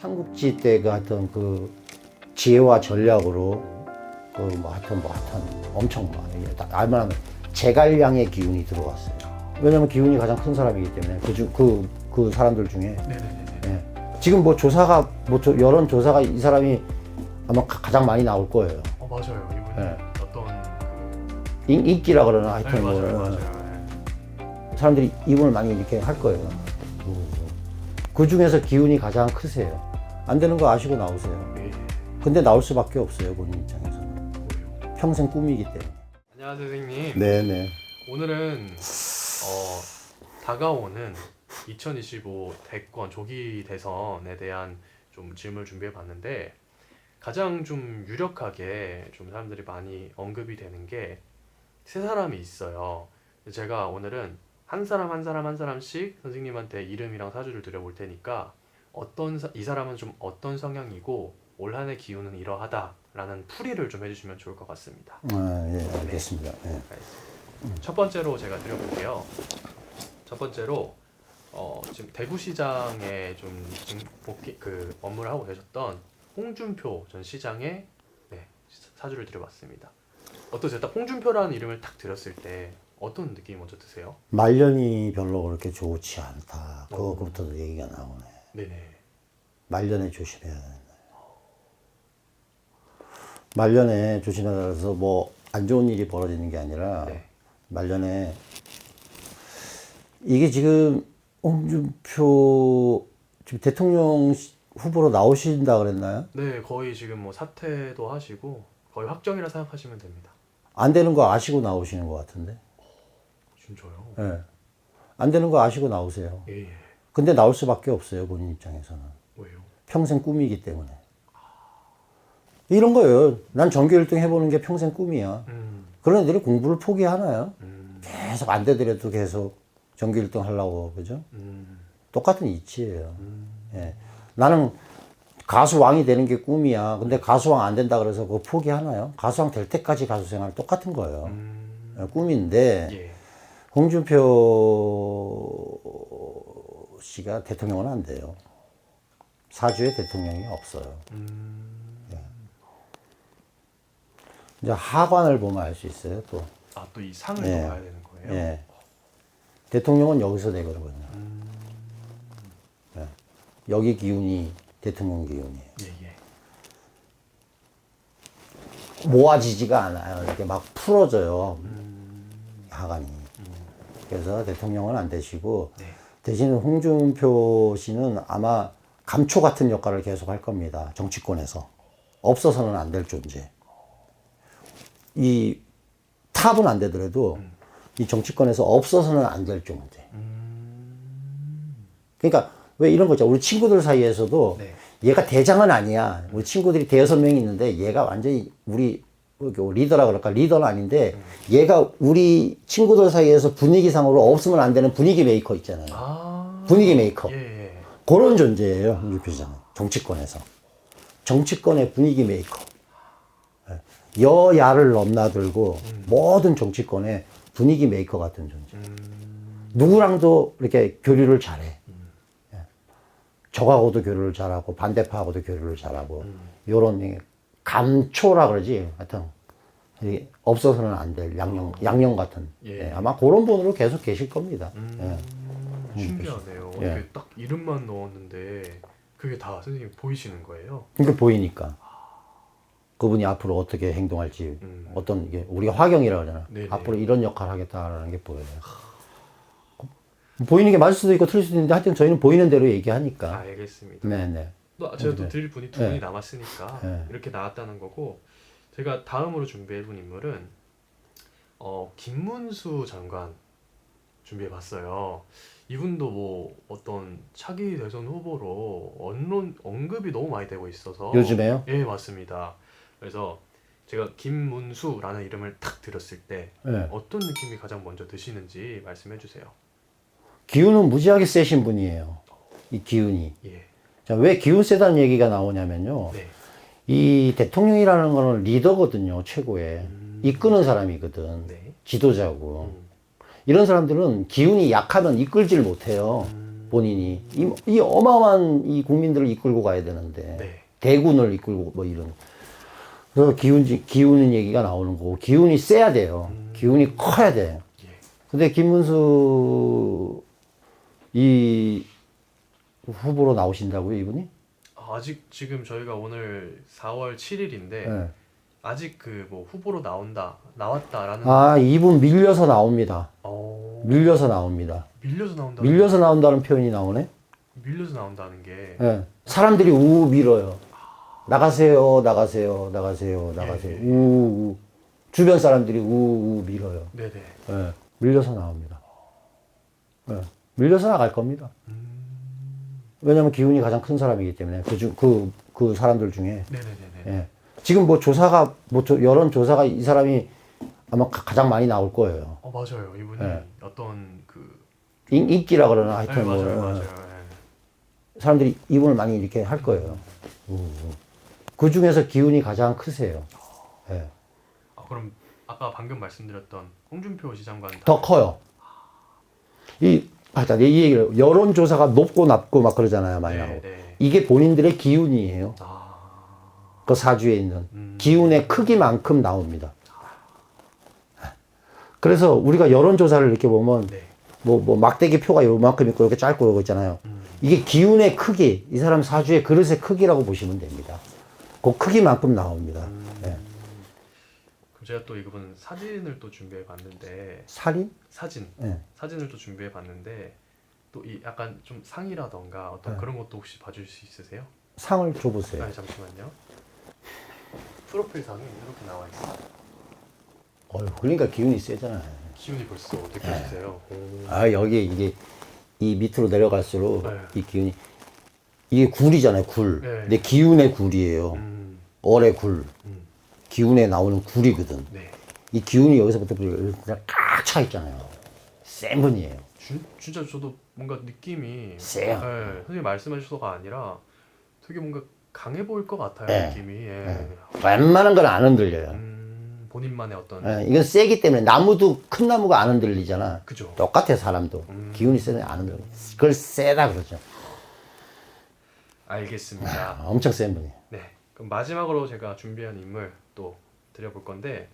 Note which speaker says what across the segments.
Speaker 1: 삼국지 때그 하여튼 그 지혜와 전략으로 그뭐 하여튼 뭐 하여튼 엄청 딱 알만한 제갈량의 기운이 들어왔어요. 왜냐면 기운이 가장 큰 사람이기 때문에 그그 그, 그 사람들 중에. 예. 지금 뭐 조사가 뭐 조- 여론 조사가 이 사람이 아마 가- 가장 많이 나올 거예요.
Speaker 2: 어 맞아요. 이분이
Speaker 1: 네.
Speaker 2: 어떤 그
Speaker 1: 인, 인기라 그러나
Speaker 2: 네,
Speaker 1: 하여튼 뭐
Speaker 2: 맞아요,
Speaker 1: 어,
Speaker 2: 맞아요. 네.
Speaker 1: 사람들이 이분을 많이 이렇게 할 거예요. 그 중에서 기운이 가장 크세요. 안 되는 거 아시고 나오세요.
Speaker 2: 예.
Speaker 1: 근데 나올 수밖에 없어요, 본인 입장에서는. 평생 꿈이기 때문에.
Speaker 2: 안녕하세요, 선생님.
Speaker 1: 네네.
Speaker 2: 오늘은 어, 다가오는 2025 대권 조기 대선에 대한 좀 질문을 준비해 봤는데 가장 좀 유력하게 좀 사람들이 많이 언급이 되는 게 세 사람이 있어요. 제가 오늘은 한 사람 한 사람 한 사람씩 선생님한테 이름이랑 사주를 드려볼 테니까 어떤 사- 이 사람은 좀 어떤 성향이고 올 한해 기운은 이러하다라는 풀이를 좀 해주시면 좋을 것 같습니다.
Speaker 1: 아, 예, 알겠습니다. 예.
Speaker 2: 첫 번째로 제가 드려볼게요. 첫 번째로 어, 지금 대구시장에 좀 지금 복귀 그 업무를 하고 계셨던 홍준표 전 시장의 네, 사주를 드려봤습니다. 어떠세요? 딱 홍준표라는 이름을 딱 들었을 때 어떤 느낌이 먼저 드세요?
Speaker 1: 말년이 별로 그렇게 좋지 않다. 그거부터 얘기가 나오네.
Speaker 2: 네네.
Speaker 1: 말년에 조심해야 된다. 말년에 조심해야 해서 뭐 안 좋은 일이 벌어지는 게 아니라
Speaker 2: 네.
Speaker 1: 말년에 이게 지금 홍준표 지금 대통령 후보로 나오신다 그랬나요?
Speaker 2: 네, 거의 지금 뭐 사퇴도 하시고 거의 확정이라 생각하시면 됩니다.
Speaker 1: 안 되는 거 아시고 나오시는 것 같은데.
Speaker 2: 진짜요?
Speaker 1: 예. 안 되는 거 아시고 나오세요.
Speaker 2: 예, 예.
Speaker 1: 근데 나올 수밖에 없어요, 본인 입장에서는.
Speaker 2: 왜요?
Speaker 1: 평생 꿈이기 때문에. 이런 거예요. 난 전교 1등 해보는 게 평생 꿈이야.
Speaker 2: 음,
Speaker 1: 그런 애들이 공부를 포기하나요?
Speaker 2: 음,
Speaker 1: 계속 안 되더라도 계속 전교 1등 하려고, 그죠?
Speaker 2: 음,
Speaker 1: 똑같은 이치예요.
Speaker 2: 음.
Speaker 1: 예. 나는 가수왕이 되는 게 꿈이야. 근데 가수왕 안 된다 그래서 그거 포기하나요? 가수왕 될 때까지 가수 생활 똑같은 거예요.
Speaker 2: 음,
Speaker 1: 예, 꿈인데,
Speaker 2: 예.
Speaker 1: 홍준표 씨가 대통령은 안 돼요. 사주에 대통령이 없어요.
Speaker 2: 음,
Speaker 1: 이제 하관을 보면 알 수 있어요, 또.
Speaker 2: 아, 또 이 상을
Speaker 1: 예.
Speaker 2: 또 봐야 되는 거예요?
Speaker 1: 예. 대통령은 여기서 되거든요.
Speaker 2: 음,
Speaker 1: 예. 여기 기운이 대통령 기운이에요.
Speaker 2: 예, 예.
Speaker 1: 모아지지가 않아요. 이렇게 막 풀어져요.
Speaker 2: 음,
Speaker 1: 하관이. 그래서 대통령은 안 되시고,
Speaker 2: 네.
Speaker 1: 대신 홍준표 씨는 아마 감초 같은 역할을 계속 할 겁니다. 정치권에서. 없어서는 안 될 존재. 이 탑은 안 되더라도 이 정치권에서 없어서는 안 될 존재.
Speaker 2: 음,
Speaker 1: 그러니까 왜 이런 거 있잖아. 우리 친구들 사이에서도
Speaker 2: 네.
Speaker 1: 얘가 대장은 아니야. 우리 친구들이 대여섯 명이 있는데 얘가 완전히 우리 뭐 리더라 그럴까? 리더는 아닌데 얘가 우리 친구들 사이에서 분위기상으로 없으면 안 되는 분위기 메이커 있잖아요.
Speaker 2: 아,
Speaker 1: 분위기 메이커.
Speaker 2: 예, 예.
Speaker 1: 그런 존재예요. 홍준표 시장은. 정치권에서. 정치권의 분위기 메이커. 예. 여야를 넘나들고 모든 정치권의 분위기 메이커 같은 존재.
Speaker 2: 음,
Speaker 1: 누구랑도 이렇게 교류를 잘해. 예. 적하고도 교류를 잘하고 반대파하고도 교류를 잘하고 요런 감초라 그러지. 하여튼 이 없어서는 안 될 양념 양념 같은.
Speaker 2: 예.
Speaker 1: 예, 아마 그런 분으로 계속 계실 겁니다.
Speaker 2: 음,
Speaker 1: 예.
Speaker 2: 신기하네요.
Speaker 1: 예.
Speaker 2: 이렇게 딱 이름만 넣었는데 그게 다 선생님 보이시는 거예요?
Speaker 1: 그러니까 보이니까 그분이 앞으로 어떻게 행동할지
Speaker 2: 음.
Speaker 1: 어떤 이게 우리가 화경이라고 하잖아.
Speaker 2: 네네.
Speaker 1: 앞으로 이런 역할 하겠다라는 게 보여요. 보이는 게 맞을 수도 있고 틀릴 수도 있는데 하여튼 저희는 보이는 대로 얘기하니까.
Speaker 2: 알겠습니다.
Speaker 1: 네네.
Speaker 2: 또 제가 또
Speaker 1: 네.
Speaker 2: 드릴 분이 두
Speaker 1: 네.
Speaker 2: 분이 남았으니까
Speaker 1: 네.
Speaker 2: 이렇게 나왔다는 거고 제가 다음으로 준비해본 인물은 어, 김문수 장관 준비해봤어요. 이분도 뭐 어떤 차기 대선 후보로 언론 언급이 너무 많이 되고 있어서
Speaker 1: 요즘에요?
Speaker 2: 예 맞습니다. 그래서 제가 김문수라는 이름을 탁 들었을 때
Speaker 1: 네.
Speaker 2: 어떤 느낌이 가장 먼저 드시는지 말씀해 주세요.
Speaker 1: 기운은 무지하게 세신 분이에요. 이 기운이.
Speaker 2: 예.
Speaker 1: 자, 왜 기운 세다는 얘기가 나오냐면요.
Speaker 2: 네.
Speaker 1: 이 대통령이라는 거는 리더거든요, 최고의.
Speaker 2: 음.
Speaker 1: 이끄는 사람이거든.
Speaker 2: 네.
Speaker 1: 지도자고.
Speaker 2: 음.
Speaker 1: 이런 사람들은 기운이 약하면 이끌지를 못해요.
Speaker 2: 음.
Speaker 1: 본인이 이, 이 어마어마한 이 국민들을 이끌고 가야 되는데
Speaker 2: 네.
Speaker 1: 대군을 이끌고 뭐 이런 그래서 기운 기운은 얘기가 나오는 거고 기운이 세야 돼요. 기운이 커야 돼.
Speaker 2: 예.
Speaker 1: 근데 김문수 이 후보로 나오신다고요, 이분이?
Speaker 2: 아직 지금 저희가 오늘 4월 7일인데
Speaker 1: 예.
Speaker 2: 아직 그 뭐 후보로 나온다 나왔다라는
Speaker 1: 아, 이분 밀려서 나옵니다.
Speaker 2: 어,
Speaker 1: 밀려서 나옵니다.
Speaker 2: 밀려서 나온다
Speaker 1: 밀려서 나온다는 표현이 나오네.
Speaker 2: 밀려서 나온다는 게
Speaker 1: 예. 사람들이 우우 밀어요. 나가세요, 나가세요, 나가세요, 나가세요.
Speaker 2: 예, 예.
Speaker 1: 우 우. 주변 사람들이 우 우 밀어요.
Speaker 2: 네네
Speaker 1: 예. 밀려서 나옵니다. 예. 밀려서 나갈 겁니다. 왜냐면 기운이 가장 큰 사람이기 때문에 그 중, 그, 그 사람들 중에.
Speaker 2: 네네네네
Speaker 1: 예. 지금 뭐 조사가, 뭐 조- 여론 조사가 이 사람이 아마 가- 가장 많이 나올 거예요.
Speaker 2: 어 맞아요 이분이
Speaker 1: 예.
Speaker 2: 어떤 그
Speaker 1: 인, 인기라 그러나
Speaker 2: 네,
Speaker 1: 하여튼 뭐,
Speaker 2: 맞아요
Speaker 1: 어,
Speaker 2: 맞아요 예.
Speaker 1: 사람들이 이분을 많이 이렇게 할 거예요. 그 중에서 기운이 가장 크세요. 예.
Speaker 2: 아, 그럼 아까 방금 말씀드렸던 홍준표 다-
Speaker 1: 더 커요. 이, 하여튼 이 얘기를, 여론조사가 높고 낮고 막 그러잖아요, 많이
Speaker 2: 네,
Speaker 1: 나오고.
Speaker 2: 네.
Speaker 1: 이게 본인들의 기운이에요.
Speaker 2: 아,
Speaker 1: 그 사주에 있는.
Speaker 2: 음.
Speaker 1: 기운의 크기만큼 나옵니다. 그래서 우리가 여론조사를 이렇게 보면,
Speaker 2: 네.
Speaker 1: 뭐, 뭐, 막대기 표가 요만큼 있고, 이렇게 짧고 이거 있잖아요.
Speaker 2: 음.
Speaker 1: 이게 기운의 크기, 이 사람 사주의 그릇의 크기라고 보시면 됩니다. 그 크기만큼 나옵니다.
Speaker 2: 음.
Speaker 1: 예.
Speaker 2: 그럼 제가 또 이분 사진을 또 준비해 봤는데
Speaker 1: 살인?
Speaker 2: 사진
Speaker 1: 예.
Speaker 2: 사진을 또 준비해 봤는데 또 이 약간 좀 상이라던가 어떤
Speaker 1: 네.
Speaker 2: 그런 것도 혹시 봐줄 수 있으세요?
Speaker 1: 상을 줘보세요.
Speaker 2: 아 잠시만요. 프로필 상에 이렇게 나와 있어요.
Speaker 1: 어휴, 그러니까 기운이 세잖아요.
Speaker 2: 기운이 벌써 느껴지세요. 오.
Speaker 1: 아, 여기 이게 이 밑으로 내려갈수록
Speaker 2: 네.
Speaker 1: 이 기운이 이게 굴이잖아요, 굴.
Speaker 2: 네.
Speaker 1: 근데 기운의 굴이에요.
Speaker 2: 음,
Speaker 1: 얼의 굴.
Speaker 2: 음,
Speaker 1: 기운에 나오는 굴이거든.
Speaker 2: 네.
Speaker 1: 이 기운이 여기서부터 그냥 꽉차 있잖아요. 센 분이에요.
Speaker 2: 주, 진짜 저도 뭔가 느낌이
Speaker 1: 세요.
Speaker 2: 네, 선생님 말씀하셔서가 아니라 되게 뭔가 강해 보일 것 같아요
Speaker 1: 네.
Speaker 2: 느낌이. 예.
Speaker 1: 네. 웬만한 건 안 흔들려요.
Speaker 2: 음, 본인만의 어떤
Speaker 1: 예, 이건 세기 때문에 나무도 큰 나무가 안 흔들리잖아.
Speaker 2: 그죠.
Speaker 1: 똑같아 사람도
Speaker 2: 음.
Speaker 1: 기운이 세면 안 흔들려. 그걸 세다 그러죠.
Speaker 2: 알겠습니다.
Speaker 1: 아, 엄청 센 분이.
Speaker 2: 네. 그럼 마지막으로 제가 준비한 인물 또 드려볼 건데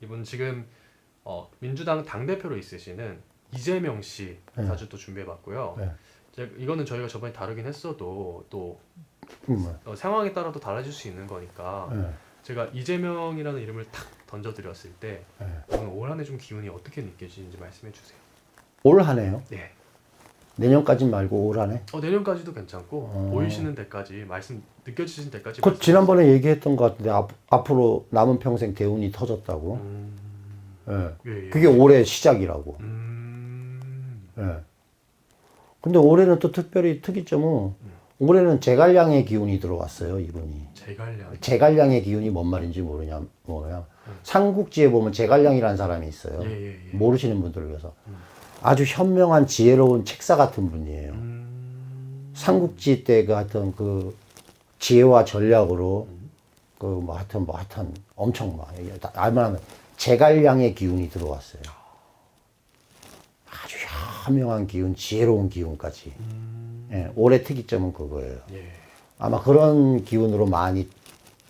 Speaker 2: 이분 지금 어, 민주당 당 대표로 있으시는 이재명 씨
Speaker 1: 네.
Speaker 2: 사주 또 준비해봤고요.
Speaker 1: 네.
Speaker 2: 이거는 저희가 저번에 다루긴 했어도 또
Speaker 1: 음,
Speaker 2: 어, 상황에 따라도 달라질 수 있는 거니까
Speaker 1: 예,
Speaker 2: 제가 이재명이라는 이름을 탁 던져드렸을 때
Speaker 1: 예.
Speaker 2: 오늘 올 한해 좀 기운이 어떻게 느껴지는지 말씀해 주세요.
Speaker 1: 올 한해요.
Speaker 2: 네.
Speaker 1: 내년까지 말고 올 한해.
Speaker 2: 어, 내년까지도 괜찮고
Speaker 1: 어.
Speaker 2: 보이시는 데까지 말씀 느껴지신 데까지.
Speaker 1: 그 지난번에 얘기했던 것 같은데 앞, 앞으로 남은 평생 대운이 터졌다고.
Speaker 2: 음,
Speaker 1: 예.
Speaker 2: 예, 예.
Speaker 1: 그게 올해 시작이라고.
Speaker 2: 음,
Speaker 1: 예. 근데 올해는 또 특별히 특이점은 올해는 제갈량의 기운이 들어왔어요, 이분이.
Speaker 2: 제갈량.
Speaker 1: 제갈량의 기운이 뭔 말인지 모르냐, 뭐냐. 삼국지에 보면 제갈량이라는 사람이 있어요.
Speaker 2: 예, 예, 예.
Speaker 1: 모르시는 분들을 위해서. 아주 현명한 지혜로운 책사 같은 분이에요.
Speaker 2: 음,
Speaker 1: 삼국지 때그 하여튼 그 지혜와 전략으로 그뭐 하여튼 뭐 하여튼 엄청 막 알만하면 제갈량의 기운이 들어왔어요. 아주 현명한 기운, 지혜로운 기운까지. 예, 올해 특이점은 그거예요.
Speaker 2: 예.
Speaker 1: 아마 그런 기운으로 많이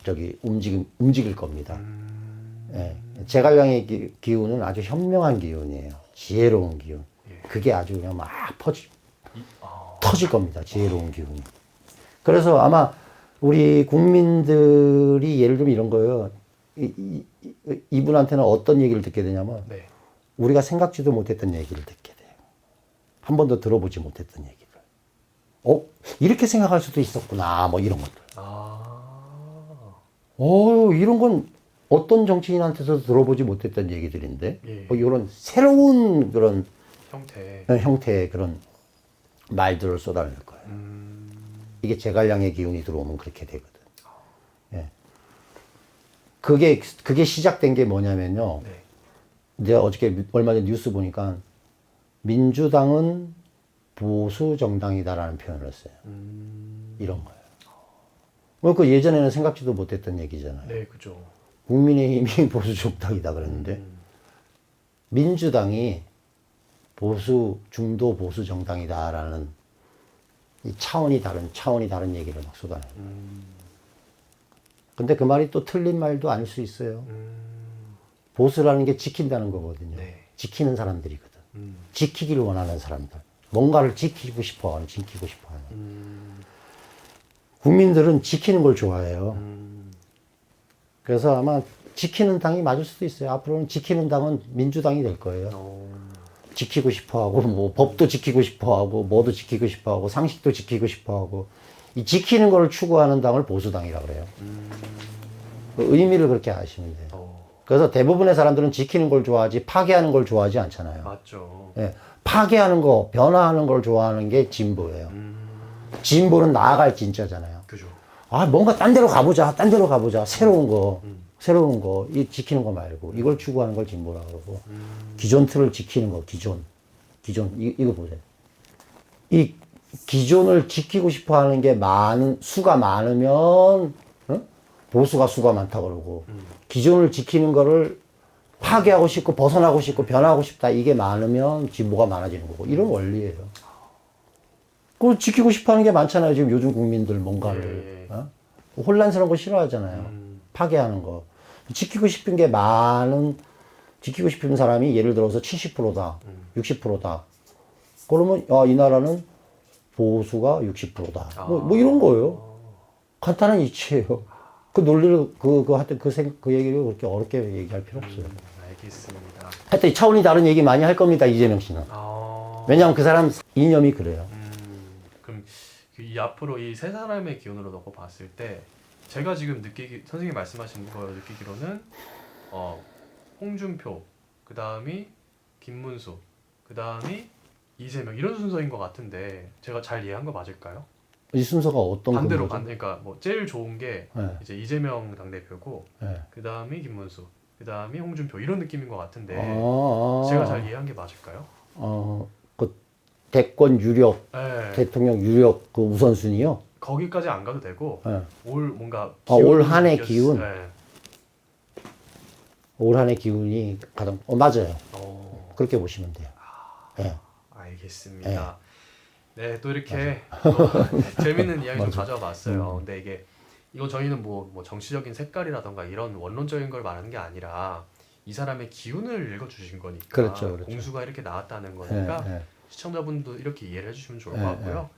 Speaker 1: 저기 움직임 움직일 겁니다.
Speaker 2: 음,
Speaker 1: 예, 제갈량의 기, 기운은 아주 현명한 기운이에요. 지혜로운 기운.
Speaker 2: 예.
Speaker 1: 그게 아주 그냥 막 퍼지,
Speaker 2: 이, 아,
Speaker 1: 터질 겁니다. 지혜로운 기운이. 그래서 아마 우리 국민들이 예를 들면 이런 거예요. 이, 이, 이- 이 분한테는 어떤 얘기를 듣게 되냐면
Speaker 2: 네.
Speaker 1: 우리가 생각지도 못했던 얘기를 듣게 돼요. 한 번도 들어보지 못했던 얘기를. 어? 이렇게 생각할 수도 있었구나. 뭐 이런 것들.
Speaker 2: 아,
Speaker 1: 어, 이런 건 어떤 정치인한테서 들어보지 못했던 얘기들인데,
Speaker 2: 예.
Speaker 1: 뭐 이런 새로운 그런
Speaker 2: 형태.
Speaker 1: 형태의 그런 말들을 쏟아낼 거예요.
Speaker 2: 음,
Speaker 1: 이게 제갈량의 기운이 들어오면 그렇게 되거든. 예. 그게, 그게 시작된 게 뭐냐면요.
Speaker 2: 네.
Speaker 1: 내가 어저께 얼마 전에 뉴스 보니까 민주당은 보수 정당이다라는 표현을 했어요.
Speaker 2: 음,
Speaker 1: 이런 거예요. 뭐그 예전에는 생각지도 못했던 얘기잖아요.
Speaker 2: 네, 그죠.
Speaker 1: 국민의힘이 보수 정당이다 그랬는데
Speaker 2: 음,
Speaker 1: 민주당이 보수 중도 보수 정당이다라는 이 차원이 다른 차원이 다른 얘기를 막 쏟아내요.
Speaker 2: 음,
Speaker 1: 근데 그 말이 또 틀린 말도 아닐 수 있어요.
Speaker 2: 음,
Speaker 1: 보수라는 게 지킨다는 거거든요.
Speaker 2: 네.
Speaker 1: 지키는 사람들이거든.
Speaker 2: 음,
Speaker 1: 지키기를 원하는 사람들. 뭔가를 지키고 싶어 하는, 지키고 싶어 하는.
Speaker 2: 음,
Speaker 1: 국민들은 지키는 걸 좋아해요.
Speaker 2: 음,
Speaker 1: 그래서 아마 지키는 당이 맞을 수도 있어요. 앞으로는 지키는 당은 민주당이 될 거예요.
Speaker 2: 어,
Speaker 1: 지키고 싶어 하고, 뭐, 법도 지키고 싶어 하고, 뭐도 지키고 싶어 하고, 상식도 지키고 싶어 하고, 이 지키는 걸 추구하는 당을 보수당이라고 그래요. 그 의미를 그렇게 아시면 돼요.
Speaker 2: 어,
Speaker 1: 그래서 대부분의 사람들은 지키는 걸 좋아하지, 파괴하는 걸 좋아하지 않잖아요.
Speaker 2: 맞죠.
Speaker 1: 예, 파괴하는 거, 변화하는 걸 좋아하는 게 진보예요.
Speaker 2: 음,
Speaker 1: 진보는 나아갈 진짜잖아요.
Speaker 2: 그죠.
Speaker 1: 아, 뭔가 딴 데로 가보자, 딴 데로 가보자. 새로운 거,
Speaker 2: 음.
Speaker 1: 새로운 거, 이 지키는 거 말고, 이걸 추구하는 걸 진보라 그러고, 기존 틀을 지키는 거, 기존. 기존, 이, 이거 보세요. 이 기존을 지키고 싶어 하는 게 많은, 수가 많으면, 어? 보수가 수가 많다 그러고, 기존을 지키는 거를 파괴하고 싶고, 벗어나고 싶고, 변하고 싶다. 이게 많으면 진보가 많아지는 거고, 이런 원리예요. 그걸 지키고 싶어 하는 게 많잖아요. 지금 요즘 국민들 뭔가를.
Speaker 2: 예, 예.
Speaker 1: 어? 혼란스러운 거 싫어하잖아요.
Speaker 2: 음.
Speaker 1: 파괴하는 거. 지키고 싶은 게 많은, 지키고 싶은 사람이 예를 들어서 70%다,
Speaker 2: 음.
Speaker 1: 60%다. 그러면, 아, 이 나라는 보수가 60%다. 뭐,
Speaker 2: 아.
Speaker 1: 뭐 이런 거예요. 간단한 이치예요. 그 논리를, 그, 그, 하여튼 그 생, 그 얘기를 그렇게 어렵게 얘기할 필요 없어요.
Speaker 2: 음, 알겠습니다.
Speaker 1: 하여튼 차원이 다른 얘기 많이 할 겁니다, 이재명 씨는.
Speaker 2: 아,
Speaker 1: 왜냐하면 그 사람 이념이 그래요.
Speaker 2: 음, 그럼 이 앞으로 이 세 사람의 기운으로 놓고 봤을 때 제가 지금 느끼기 선생님 말씀하신 거 느끼기로는 어 홍준표 그 다음이 김문수 그 다음이 이재명 이런 순서인 것 같은데 제가 잘 이해한 거 맞을까요?
Speaker 1: 이 순서가 어떤
Speaker 2: 반대로? 반 그러니까 뭐 제일 좋은 게
Speaker 1: 네,
Speaker 2: 이제 이재명 당 대표고
Speaker 1: 네.
Speaker 2: 그 다음이 김문수 그 다음이 홍준표 이런 느낌인 것 같은데
Speaker 1: 아, 아.
Speaker 2: 제가 잘 이해한 게 맞을까요?
Speaker 1: 어, 그 대권 유력,
Speaker 2: 네.
Speaker 1: 대통령 유력 그 우선순위요?
Speaker 2: 거기까지 안 가도 되고
Speaker 1: 예.
Speaker 2: 올 뭔가
Speaker 1: 아, 올 한해
Speaker 2: 느꼈-
Speaker 1: 기운?
Speaker 2: 네.
Speaker 1: 올 한해 기운이 가장, 어, 맞아요.
Speaker 2: 어,
Speaker 1: 그렇게 보시면 돼요. 예.
Speaker 2: 알겠습니다. 네, 또 이렇게 또 재밌는 이야기 좀. 가져와 봤어요.
Speaker 1: 음.
Speaker 2: 근데 이게 이거 저희는 뭐, 뭐 정치적인 색깔이라던가 이런 원론적인 걸 말하는 게 아니라 이 사람의 기운을 읽어 주신 거니까
Speaker 1: 그렇죠, 그렇죠.
Speaker 2: 공수가 이렇게 나왔다는
Speaker 1: 예,
Speaker 2: 거니까
Speaker 1: 예,
Speaker 2: 시청자분도 이렇게 이해를 해주시면 좋을
Speaker 1: 예,
Speaker 2: 것 같고요.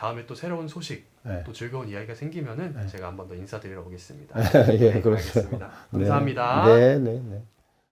Speaker 2: 다음에 또 새로운 소식,
Speaker 1: 예.
Speaker 2: 또 즐거운 이야기가 생기면은
Speaker 1: 예.
Speaker 2: 제가 한 번 더 인사드리러 오겠습니다.
Speaker 1: 예,
Speaker 2: 네,
Speaker 1: 그렇죠.
Speaker 2: 알겠습니다. 감사합니다.
Speaker 1: 네, 네, 네.